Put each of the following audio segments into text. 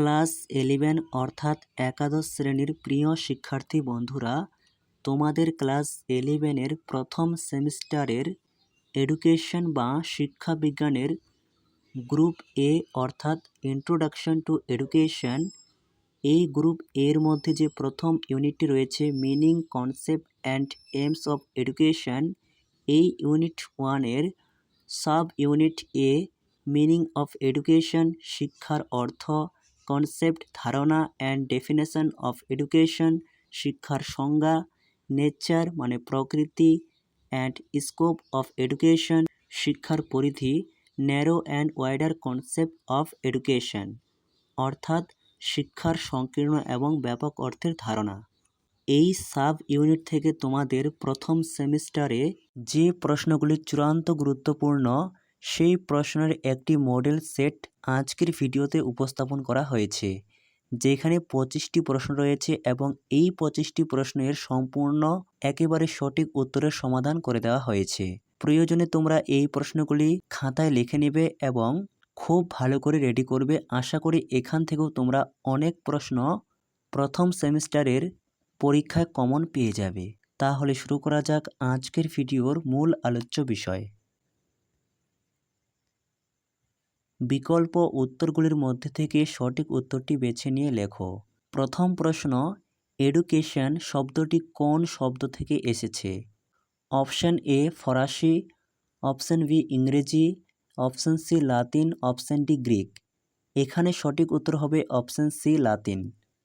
Class eleven অর্থাৎ একাদশ শ্রেণির প্রিয় শিক্ষার্থী বন্ধুরা, তোমাদের ক্লাস ইলেভেনের প্রথম সেমিস্টারের এডুকেশন বা শিক্ষাবিজ্ঞানের গ্রুপ এ অর্থাৎ ইন্ট্রোডাকশন টু এডুকেশন, এই গ্রুপ এর মধ্যে যে প্রথম ইউনিটটি রয়েছে, meaning, concept, and aims of education, এই ইউনিট ওয়ানের sub unit A meaning of education, শিক্ষার অর্থ কনসেপ্ট ধারণা অ্যান্ড ডেফিনেশন অফ এডুকেশন শিক্ষার সংজ্ঞা নেচার মানে প্রকৃতি অ্যান্ড স্কোপ অফ এডুকেশন শিক্ষার পরিধি narrow and wider concept of education অর্থাৎ শিক্ষার সংকীর্ণ এবং ব্যাপক অর্থের ধারণা। এই সাব ইউনিট থেকে তোমাদের প্রথম সেমিস্টারে যে প্রশ্নগুলি চূড়ান্ত গুরুত্বপূর্ণ সেই প্রশ্নের একটি মডেল সেট আজকের ভিডিওতে উপস্থাপন করা হয়েছে, যেখানে পঁচিশটি প্রশ্ন রয়েছে এবং এই পঁচিশটি প্রশ্নের সম্পূর্ণ একেবারে সঠিক উত্তরের সমাধান করে দেওয়া হয়েছে। প্রয়োজনে তোমরা এই প্রশ্নগুলি খাতায় লিখে নেবে এবং খুব ভালো করে রেডি করবে। আশা করি এখান থেকেও তোমরা অনেক প্রশ্ন প্রথম সেমিস্টারের পরীক্ষায় কমন পেয়ে যাবে। তাহলে শুরু করা যাক আজকের ভিডিওর মূল আলোচ্য বিষয়। বিকল্প উত্তরগুলির মধ্যে থেকে সঠিক উত্তরটি বেছে নিয়ে লেখো। প্রথম প্রশ্ন, এডুকেশন শব্দটি কোন শব্দ থেকে এসেছে? অপশান এ, ফরাসি অপশান বি, ইংরেজি অপশান সি, লাতিন অপশান ডি, গ্রিক এখানে সঠিক উত্তর হবে অপশান সি, লাতিন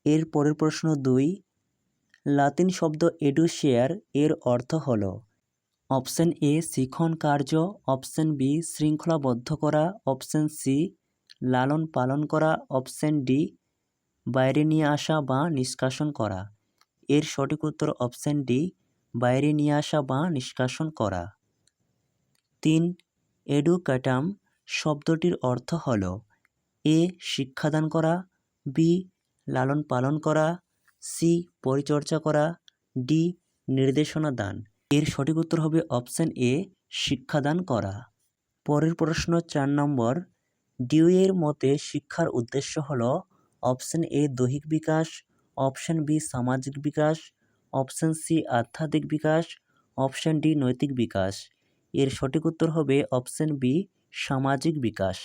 এর পরের প্রশ্ন দুই, লাতিন শব্দ এডুশেয়ার এর অর্থ হল অপশান এ শিখন কার্য, অপশান বি শৃঙ্খলাবদ্ধ করা, অপশান সি লালন পালন করা, অপশান ডি বাইরে নিয়ে আসা বা নিষ্কাশন করা। এর সঠিক উত্তর অপশান ডি বাইরে নিয়ে আসা বা নিষ্কাশন করা। তিন, এডুকাটাম শব্দটির অর্থ হল এ শিক্ষাদান করা, বি লালন পালন করা, সি পরিচর্যা করা, ডি নির্দেশনা দান। এর সঠিক উত্তর হবে অপশান এ, শিক্ষাদান করা। পরের প্রশ্ন চার নম্বর ডিউয়ের মতে শিক্ষার উদ্দেশ্য হল অপশান এ, দৈহিক বিকাশ, অপশান বি, সামাজিক বিকাশ, অপশান সি, আধ্যাত্মিক বিকাশ, অপশান ডি, নৈতিক বিকাশ। এর সঠিক উত্তর হবে অপশান বি, সামাজিক বিকাশ।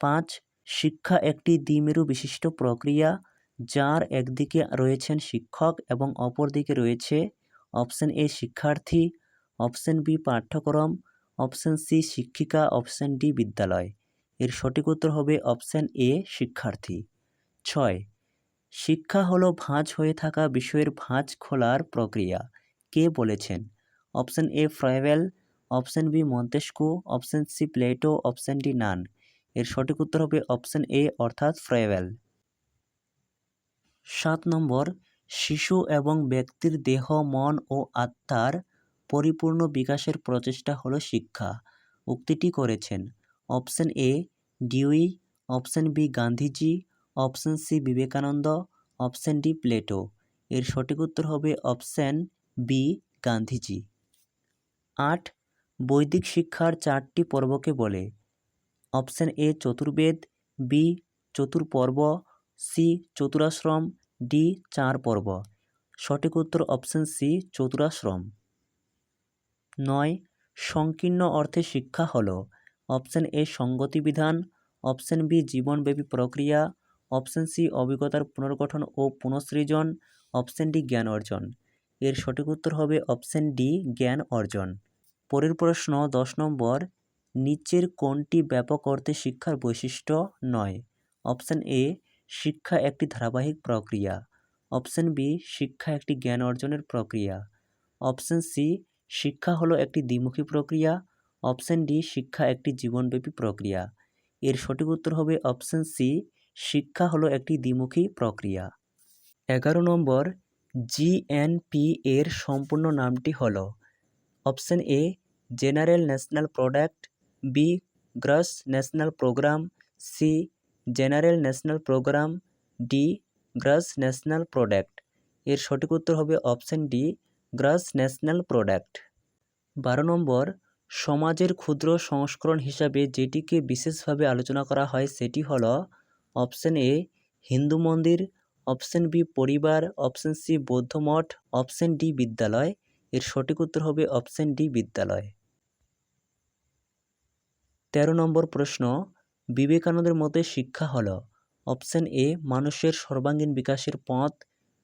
পাঁচ, শিক্ষা একটি দ্বিমেরু বিশিষ্ট প্রক্রিয়া, যার একদিকে রয়েছেন শিক্ষক এবং অপরদিকে রয়েছে অপশান এ শিক্ষার্থী, অপশান বি পাঠ্যক্রম, অপশান সি শিক্ষিকা, অপশান ডি বিদ্যালয়। এর সঠিক উত্তর হবে অপশান এ শিক্ষার্থী। ছয়, শিক্ষা হলো ভাঁজ হয়ে থাকা বিষয়ের ভাঁজ খোলার প্রক্রিয়া। কে বলেছেন? Option A Froebel option B Montesquieu, option C Plato, option D none. এর সঠিক উত্তর হবে অপশান এ, অর্থাৎ ফ্রাইভেল সাত নম্বর শিশু এবং ব্যক্তির দেহ, মন ও আত্মার পরিপূর্ণ বিকাশের প্রচেষ্টা হলো শিক্ষা। উক্তিটি করেছেন। Option A Dewey option B, Gandhiji. Option C, Vivekananda. Option D, Plato. এর সঠিক উত্তর হবে অপশান বি, গান্ধীজি। আট, বৈদিক শিক্ষার চারটি পর্বকে বলে। অপশান এ, চতুর্বেদ। বি, চতুর্পর্ব। সি, চতুরাশ্রম। ডি চার পর্ব। সঠিক উত্তর অপশান সি, চতুরাশ্রম। নয়, সংকীর্ণ অর্থে শিক্ষা হল। অপশান এ সঙ্গতি বিধান অপশান বি, জীবনব্যাপী প্রক্রিয়া। অপশান সি, অভিজ্ঞতার পুনর্গঠন ও পুনঃসৃজন। অপশান ডি, জ্ঞান অর্জন। এর সঠিক উত্তর হবে অপশান ডি, জ্ঞান অর্জন। পরের প্রশ্ন, দশ নম্বর, নিচের কোনটি ব্যাপক অর্থে শিক্ষার বৈশিষ্ট্য নয়? অপশান এ শিক্ষা একটি ধারাবাহিক প্রক্রিয়া। অপশান বি, শিক্ষা একটি জ্ঞান অর্জনের প্রক্রিয়া। অপশান সি, শিক্ষা হলো একটি দ্বিমুখী প্রক্রিয়া। অপশান ডি, শিক্ষা একটি জীবনব্যাপী প্রক্রিয়া। এর সঠিক উত্তর হবে অপশান সি, শিক্ষা হলো একটি দ্বিমুখী প্রক্রিয়া। এগারো নম্বর জিএনপি এর সম্পূর্ণ নামটি হল। Option A, general national product, B, gross national program, C general national program D gross national product. এর সঠিক উত্তর হবে option D, gross national product. বারো নম্বর, সমাজের ক্ষুদ্র সংস্করণ হিসাবে যেটিকে বিশেষভাবে আলোচনা করা হয় সেটি হল অপশান এ, হিন্দু মন্দির, অপশন বি, পরিবার, অপশন সি, বৌদ্ধ মঠ, অপশন ডি, বিদ্যালয়। এর সঠিক উত্তর হবে অপশন ডি, বিদ্যালয়। তেরো নম্বর প্রশ্ন বিবেকানন্দের মতে শিক্ষা হল অপশান এ, মানুষের সর্বাঙ্গীন বিকাশের পথ,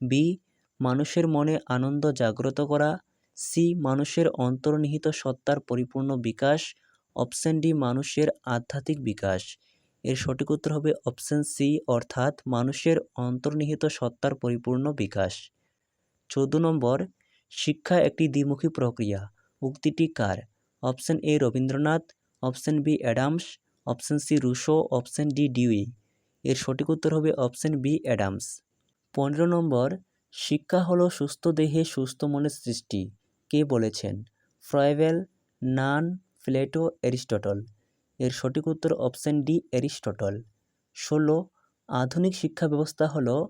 বি, মানুষের মনে আনন্দ জাগ্রত করা, সি, মানুষের অন্তর্নিহিত সত্তার পরিপূর্ণ বিকাশ, অপশন ডি, মানুষের আধ্যাত্মিক বিকাশ। এর সঠিক উত্তর হবে অপশন সি, অর্থাৎ মানুষের অন্তর্নিহিত সত্তার পরিপূর্ণ বিকাশ। চৌদ্দ নম্বর, শিক্ষা একটি দ্বিমুখী প্রক্রিয়া। উক্তিটি কার? Option A, Rabindranath, option B, Adams option C Rousseau, option D Dewey. এর সঠিক উত্তর হবে অপশন বি অ্যাডামস। পনেরো নম্বর, শিক্ষা হলো সুস্থ দেহে সুস্থ মনের সৃষ্টি। কে বলেছেন? Froebel Nunn, Plato, Aristotle. এর সঠিক উত্তর অপশন ডি অ্যারিস্টটল। ষোলো, আধুনিক শিক্ষা ব্যবস্থা হল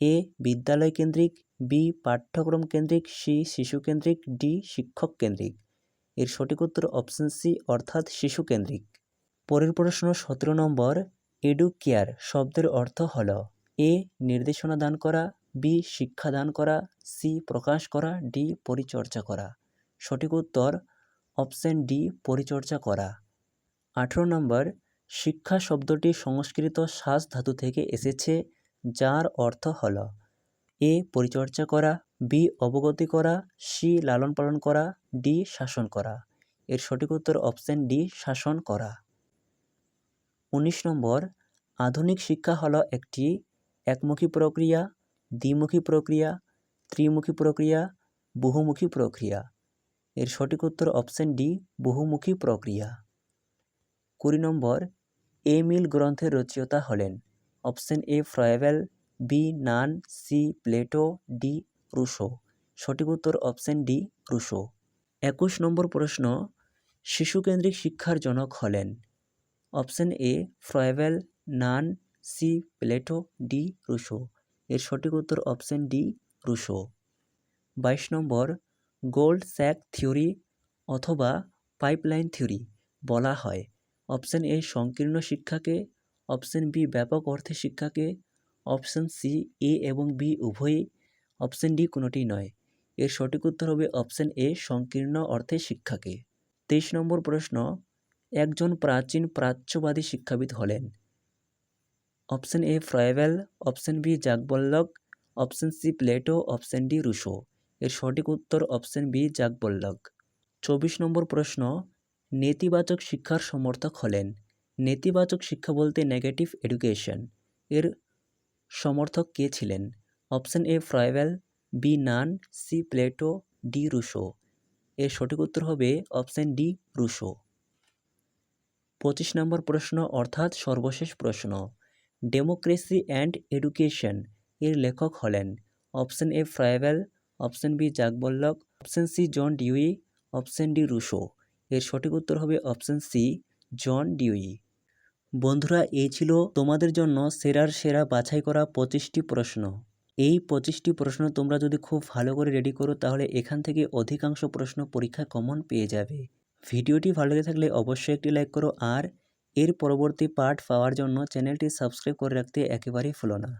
এ বিদ্যালয় কেন্দ্রিক, বি পাঠ্যক্রম কেন্দ্রিক, সি শিশু কেন্দ্রিক, ডি শিক্ষক কেন্দ্রিক। এর সঠিক উত্তর অপশন সি অর্থাৎ শিশু কেন্দ্রিক। পরের প্রশ্ন সতেরো নম্বর এডু কেয়ার শব্দের অর্থ হল এ, নির্দেশনা দান করা, বি, শিক্ষা দান করা, সি, প্রকাশ করা, ডি, পরিচর্যা করা। সঠিক উত্তর, অপশন ডি, পরিচর্যা করা। আঠেরো নম্বর, শিক্ষা শব্দটি সংস্কৃত শ্বাস ধাতু থেকে এসেছে, যার অর্থ হল এ, পরিচর্যা করা, বি, অবগতি করা, সি, লালন পালন করা, ডি, শাসন করা। এর সঠিক উত্তর অপশন ডি, শাসন করা। উনিশ নম্বর, আধুনিক শিক্ষা হলো একটি একমুখী প্রক্রিয়া, দ্বিমুখী প্রক্রিয়া, ত্রিমুখী প্রক্রিয়া, বহুমুখী প্রক্রিয়া। এর সঠিক উত্তর অপশন ডি বহুমুখী প্রক্রিয়া। কুড়ি নম্বর, এ মিল গ্রন্থের রচয়িতা হলেন। Option A Froebel B Nunn C Plato D Rousseau. সঠিক উত্তর অপশন ডি রুশো। একুশ নম্বর প্রশ্ন, শিশুকেন্দ্রিক শিক্ষার জনক হলেন। Option A, Froebel, Nunn, C, Plato, D, Rousseau. এর সঠিক উত্তর অপশন ডি, রুশো। বাইশ নম্বর, গোল্ড স্যাক থিওরি অথবা পাইপলাইন থিওরি বলা হয়। অপশন এ, সংকীর্ণ শিক্ষাকে। অপশন বি, ব্যাপক অর্থে শিক্ষাকে। অপশন সি, এ এবং বি উভয়ই। অপশন ডি কোনোটি নয়। এর সঠিক উত্তর হবে অপশন এ, সংকীর্ণ অর্থে শিক্ষাকে। তেইশ নম্বর প্রশ্ন একজন প্রাচীন প্রাচ্যবাদী শিক্ষাবিদ হলেন। Option A Froebel, option B জাকবল্লক, option C Plato, option D Rousseau. এর সঠিক উত্তর অপশন বি জাকবল্লক। চব্বিশ নম্বর প্রশ্ন, নেতিবাচক শিক্ষার সমর্থক হলেন। নেতিবাচক শিক্ষা বলতে নেগেটিভ এডুকেশন এর সমর্থক কে ছিলেন? Option A Froebel B Nunn C Plato D Rousseau. এর সঠিক উত্তর হবে অপশন ডি রুশো। পঁচিশ নম্বর প্রশ্ন অর্থাৎ সর্বশেষ প্রশ্ন। ডেমোক্রেসি অ্যান্ড এডুকেশন এর লেখক হলেন। Option A Froebel, option B জাকবল্লক, option C John Dewey, option D Rousseau. এর সঠিক উত্তর হবে অপশন সি জন ডিউই। বন্ধুরা এই ছিল তোমাদের জন্য সেরার সেরা বাছাই করা পঁচিশটি প্রশ্ন। এই পঁচিশটি প্রশ্ন তোমরা যদি খুব ভালো করে রেডি করো, তাহলে এখান থেকে অধিকাংশ প্রশ্ন পরীক্ষা কমন পেয়ে যাবে। ভিডিওটি ভালো লেগে থাকলে অবশ্যই একটি লাইক করো আর এর পরবর্তী পার্ট পাওয়ার জন্য চ্যানেলটি সাবস্ক্রাইব করে রাখতে একেবারেই ফুলো না।